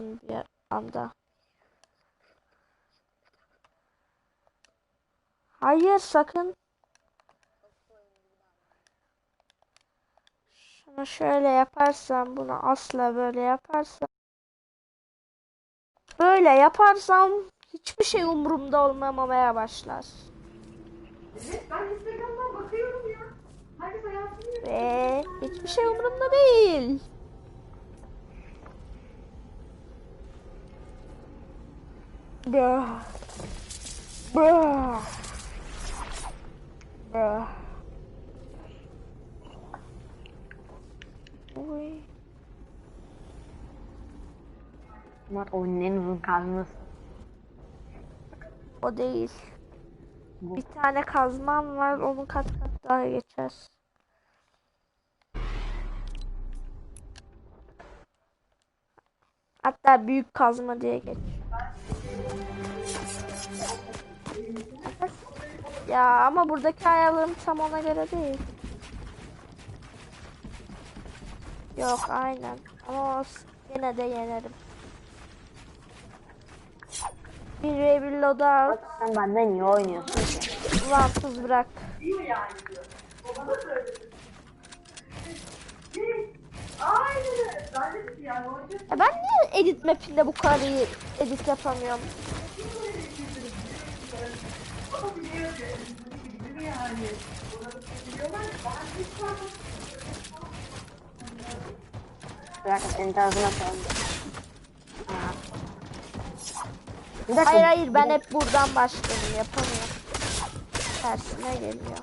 olsun bir anda. Hayır sakın. Şunu şöyle yaparsam bunu asla böyle yaparsam. Böyle yaparsam hiçbir şey umurumda olmamaya başlar. Evet, ben Instagram'dan bakıyorum ya. Herkes hayatını. Ve hiçbir şey umurumda değil. Bah. Bah. Bah. Uy. Murat oyunun en uzun kazması. O değil. Bu. Bir tane kazmam var. Onu kat kat daha geçer. Hatta büyük kazma diye geç. Ya ama buradaki ayarlarım tam ona göre değil. Yok aynen. Ama. Yine de yenerim. Bir bir loadout. Sen benden iyi oynuyorsun. Ulan tuz bırak. Ya ben niye edit map'inde bu kadar iyi edit yapamıyorum? O da biliyor ki. Mi yani? Da biliyorlar. Ben hiç farkım. Bir dakika senin tarafına koyalım. Ha. Bir dakika. Hayır hayır ben hep buradan başladım yapamıyorum. Tersine geliyor.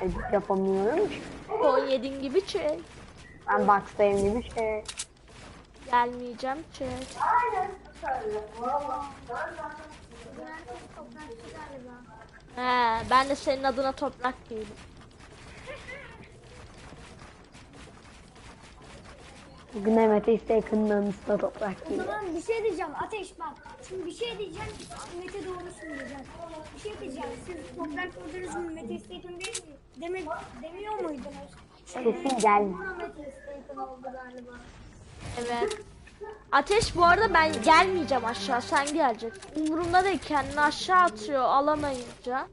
Edit yapamıyorum ki. 17 gibi çek. Ben box'tayım gibi şey. Gelmeyeceğim çek. He, ben de senin adına toprak değilim. Bugün Mehmet'e isteğinden usta toprak O değil. zaman bir şey diyeceğim Ateş bak. Şimdi bir şey diyeceğim. Mete doğrusunu diyeceğim. Bir şey diyeceğim. Siz toprak gördünüz mü? Mete istedim değil mi? Deme, demiyor muydunuz? İstedim oldu galiba. Evet. Ateş bu arada ben gelmeyeceğim aşağı sen geleceksin. Umurumda değil kendini aşağı atıyor alamayınca.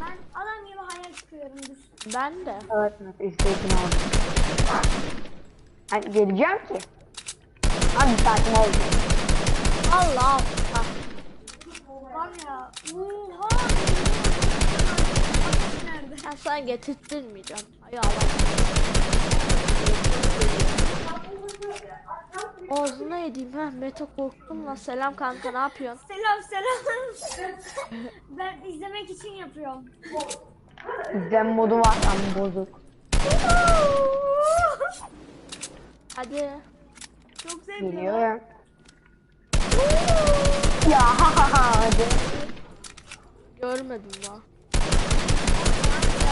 Ben, adam gibi hayal çıkıyorum. Ben de. Evet isteğin oldu. Hani geleceğim ki. Abi bir saatim oldu. Allah Allah. Var ya. Oha. Nerede? Ben sana getirttirmeyeceğim. Ay Allah. Ağzına edeyim ha Mete korktum lan selam kanka ne yapıyorsun? Selam selam. ben izlemek için yapıyorum. İzlem modu var lan bozuk. Hadi. Çok sevdim. Geliyorum. ya ha ha ha hadi. Görmedim lan. Yaklaşmışım. Mehmet'e isteğin ya.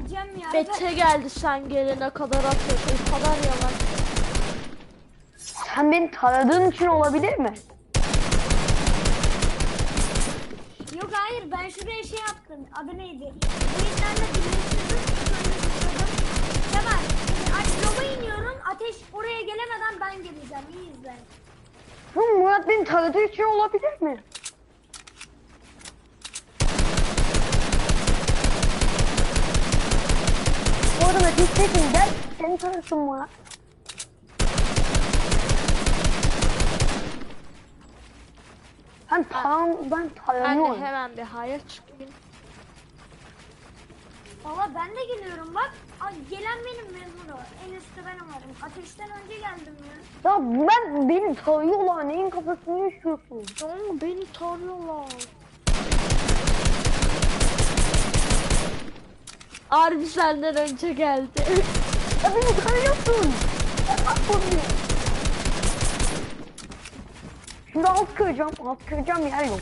Geleceğim ya. Mete geldi sen gelene kadar atıyorsun. O kadar yalan. Sen beni tanıdığın için olabilir mi? Yok hayır ben şuraya şey yaptım. Adı neydi? Beyinlerle birleştirdim. Kemal aç yola iniyorum. Ateş oraya gelemeden ben geleceğim. İyi izle. Bu Murat beni tanıdığı için olabilir mi? İsteğin gel. Seni tanısın Murat. Ben tan ben Ben de tanıyorum. hemen bir hayır çıkayım. Baba ben de geliyorum bak. Ay, gelen benim mezunu. En üstte ben varım. Ateşten önce geldim ya. Ya ben beni tanıyorlar. Neyin kafasını yaşıyorsun? Oğlum beni tarıyorlar. Harbi senden önce geldi. Ya beni kırıyorsun. Bak bunu. Şimdi alt kıracağım. Alt kıracağım yer yok.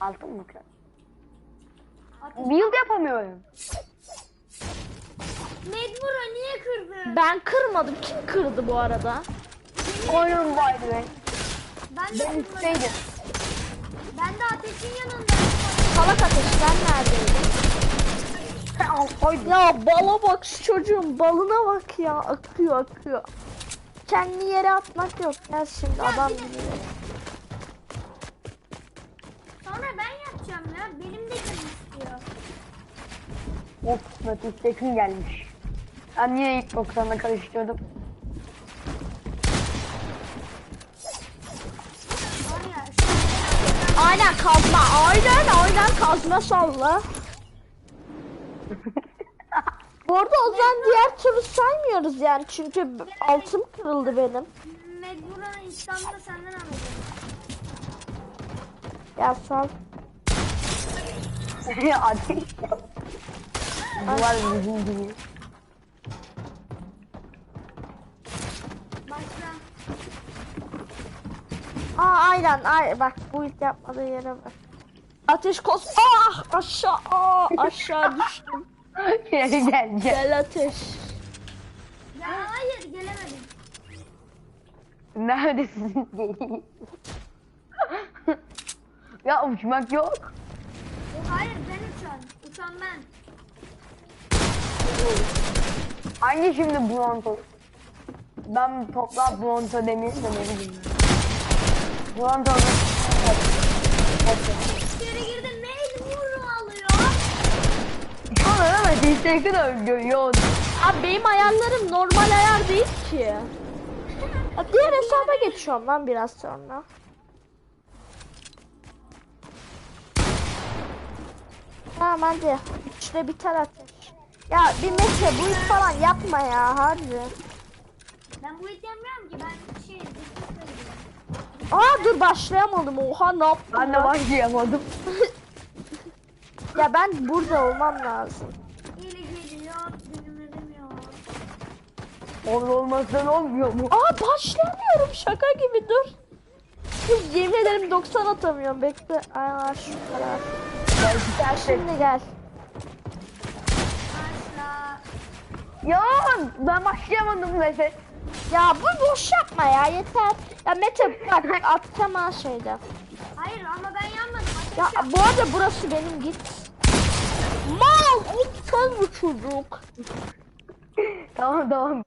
Altın mı kır? Build yapamıyorum. Medmura niye kırdı? Ben kırmadım. Kim kırdı bu arada? Oyun by the way. Ben de Ben kırmadım. isteydim. Ben de ateşin yanındayım. Salak ateş ben neredeydim? Ya bala bak şu çocuğun balına bak ya. Akıyor akıyor. Kendi yere atmak yok. Gel şimdi adam de- gibi. Sonra ben yapacağım ya. Benim de canım istiyor. Of Metin Tekin gelmiş. Ben yine ilk 90'la karıştırdım. Var ya. şu- Aynen kazma. Aynen aynen kazma salla. Bu arada o zaman diğer türlü saymıyoruz yani çünkü altım kırıldı benim. Medmura'nın İstanbul'da senden alacağım. Ya sal. Ateş. Duvar bizim gibi. Aynen ay bak bu ilk yapmadığı yere bak. Ateş kos. Ah aşağı aa, aşağı düştüm. Geri geleceğim. Gel ateş. Ya hayır gelemedim. Neredesin? Ya uçmak yok. Hayır ben uçan. Uçan ben. Hangi şimdi Bronto? Ben topla Bronto demeyeyim de ne bileyim. Bronto'nun İçeri girdi Medmur'u alıyor. Sonra ama Disney'i de görüyor. Abi benim ayarlarım normal ayar değil ki. Ya diğer hesaba geçiyorum lan biraz sonra. Tamam hadi. Üçte biter ateş. Ya bir metre bu iş falan yapma ya harbi. Ben bu it yapmıyorum ki ben şey. Aa dur başlayamadım oha ne yaptım Ben de ya? başlayamadım. Ya ben burada olmam lazım. İyi geliyor ya. Olmazsan olmuyor mu? Aa başlamıyorum şaka gibi dur. Dur, Yemin ederim 90 atamıyorum bekle. Aa şu kadar. Gel şimdi gel. Başla. Ya ben başlayamadım Mete. Ya bu boş yapma ya yeter. Ya Mete bak atacağım ha şeyde. Hayır ama ben yanmadım. Ya bu arada burası benim git. Mal aptal bu çocuk. Tamam tamam.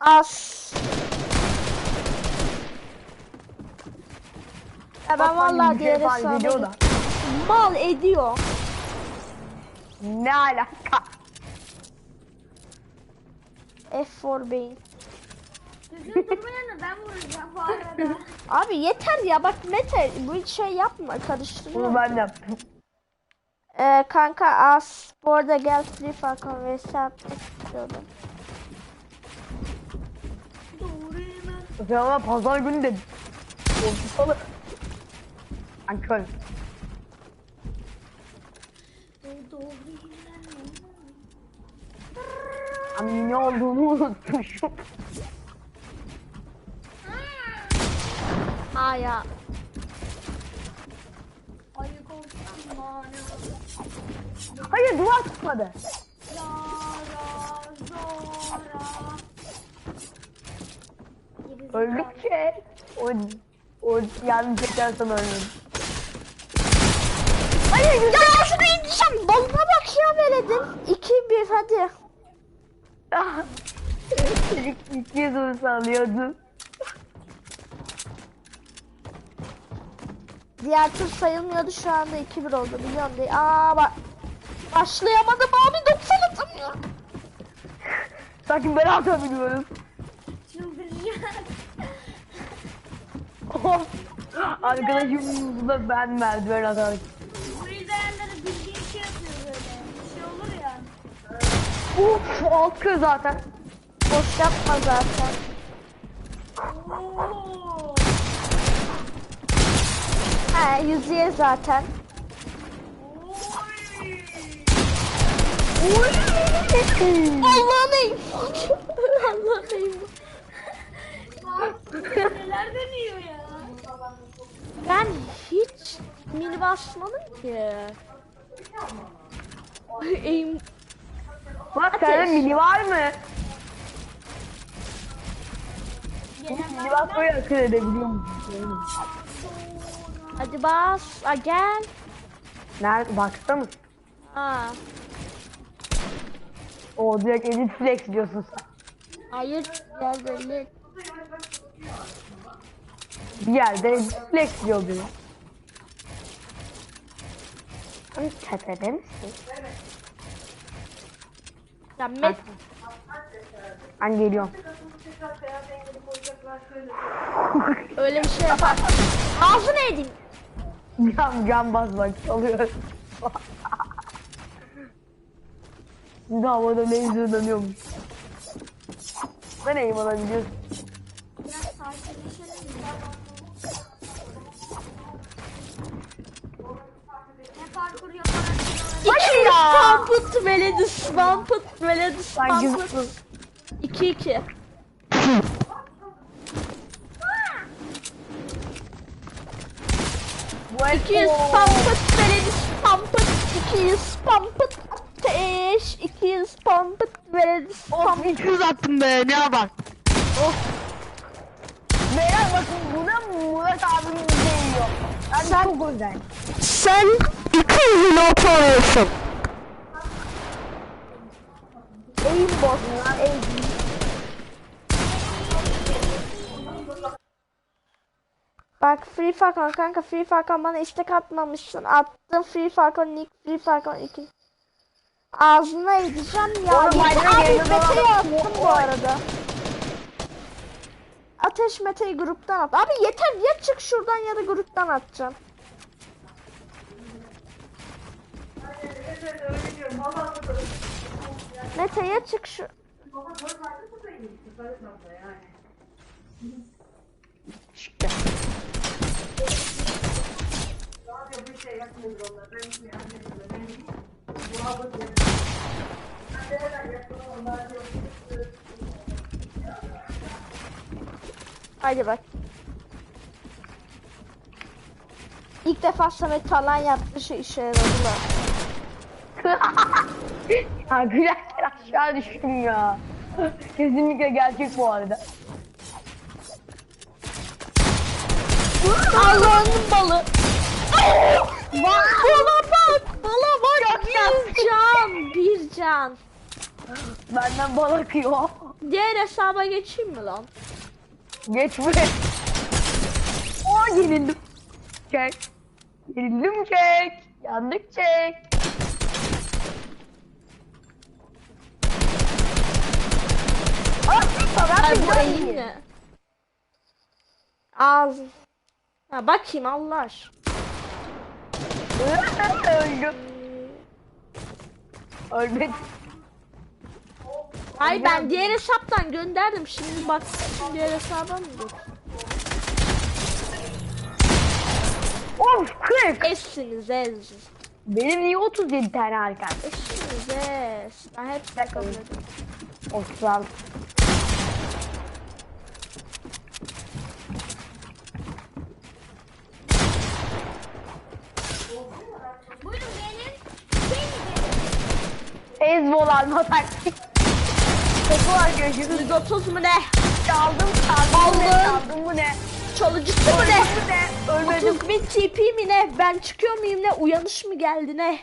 As. Ya ben vallahi diğer gittim. Mal ediyor. Ne alaka? F4 beyin. Düzgün durmayanı ben vuracağım bu arada. Abi yeter ya bak Mete bu şey yapma karıştırma. Bunu ben yaptım. Ee, kanka as. Bu arada gel Free Fire konversi yapmak istiyordum. Doğru hemen. Pazar günü de Salı. Ankara. Doğru hemen. Ama ne olduğunu unutmuşum. Aa ya. Hayır duvar tutmadı. Öldükçe o, o yanlış yaparsam ölürüm. Hayır ya şunu ineceğim. Balına bak ya veledin. 2-1 hadi. İlk ikiye doğru sallıyordun. Diğer tur sayılmıyordu şu anda 2-1 oldu biliyorum değil. Aa bak. Başlayamadım abi 90 atamıyorum. Sanki ben atabiliyorum. Çıldıracak. Arkadaşım bu da ben merdiven atarak. Uf alt kız zaten. Boş yapma zaten. He yüzüye zaten. Allah'ın eyim. Allah'ın eyim. Neler dönüyor ya? Ben hiç mini basmadım ki. Eğim Bak sende mini var mı? Mini basmayı akıl edebiliyor musun? hadi bas. Ha, gel. Nerede? Baksa mısın? Ha. O direkt edit flex diyorsun sen. Hayır gel belli. Bir yerde edit flex diyor biri. Sen tepede misin? Ya Met Ben geliyorum. öyle bir şey yapar. Ağzını edin. Cam cam basmak çalıyor. Şimdi havada laser dönüyormuş. Ben eğim alabiliyorsun. Biraz sakinleşelim. Ne parkur yaparak İki Veledi Sanki spamput. İki iki. Bu İki yüz spamput veledi spamput. İki yüz spamput ateş. İki yüz spamput veledi spamput. 200 attım be ne bak. Beyler bakın bu da Murat abinin değiyor. Ben çok özel. Sen iki yüzün oturuyorsun. Eğim boz. Eğim. Bak Free Falcon kanka Free Falcon bana istek atmamışsın. Attım Free Falcon Nick Free Falcon 2. Ağzına edeceğim ya. Oğlum, Abi ama- attım bu arada. Ateş Mete'yi gruptan at. Abi yeter ya çık şuradan ya da gruptan atacağım. Mete ya çık şu. Çıktı. Hadi bak. İlk defa Samet talan yaptığı şey işe yaradı ya gülerken aşağı düştüm ya. Kesinlikle gerçek bu arada. Allah'ın balı. Bala bak. Bala bak. Bir can. Bir can. Benden bal akıyor. Diğer hesaba geçeyim mi lan? Geçme. O yenildim. Çek. Yenildim çek. Yandık çek. Aa, ben ne? Ağzı. Ha bakayım Allah aşkına. Öldüm. Ölmedim. Ay ben diğer hesaptan gönderdim. Şimdi bak diğer hesaba mı götür? Of 40. Esiniz ez. Benim niye 37 tane harika? Esiniz ez. Ben hepsini kabul ediyorum. 36. Ezbol alma taktik. Topu görüşürüz. 130 mu ne? Çaldım çaldım ne Aldım. çaldım bu ne? Çalıcısı mı ne? Ölmedim. 30 bin TP mi ne? Ben çıkıyor muyum ne? Uyanış mı geldi ne?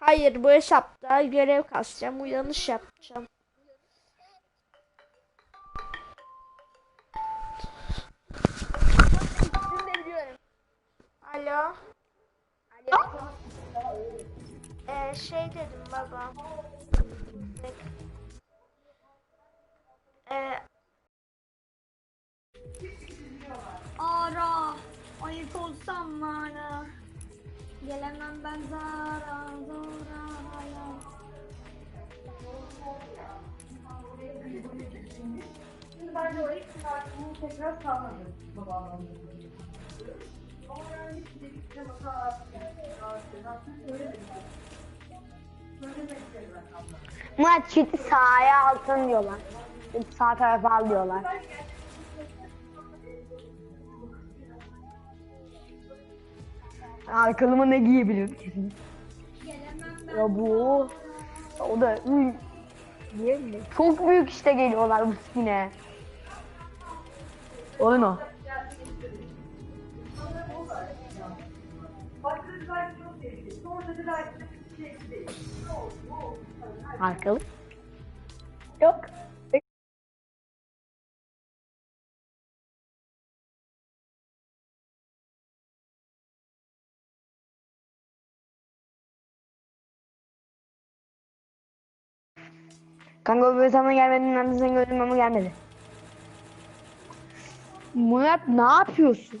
Hayır bu hesapta görev kasacağım. Uyanış yapacağım. Alo. Alo. Ee, şey dedim baba. Ee, Ara. Ayıp olsam bana. Gelemem ben zara zora hayal. Şimdi ben de o orayı tekrar kalmadım babamdan. Ama yani hiç hata. Murat çiti sahaya altın diyorlar. Sağ tarafa al diyorlar. Arkalıma ne giyebilirim? ya bu. O da ıı? Çok büyük işte geliyorlar bu skine. Oyun o. Arkalı. Yok. Kanka böyle sana gelmedin ben de seni gördüm ama gelmedi. Murat ne yapıyorsun?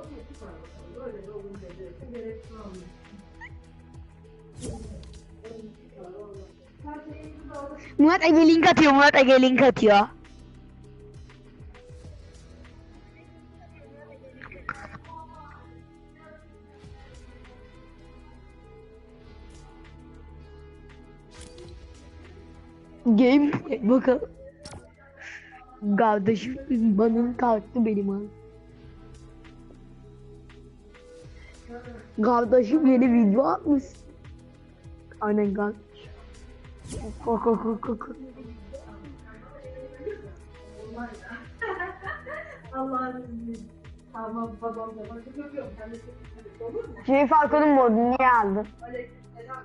Aynen aynen. Mistik, vay, mistik. Mistik, köpeğim olan mistikler. Murat Ege link atıyor Murat Ege link atıyor. Gameplay bakalım. Kardeşim bana kalktı benim an. Kardeşim yeni video atmış. Aynen. Ko ko ko ko ko. Allah'ın izniyle. Tamam babam da bak yok yok ben de olur mu? Şey Falcon'un modu niye aldın? Aleyküm selam.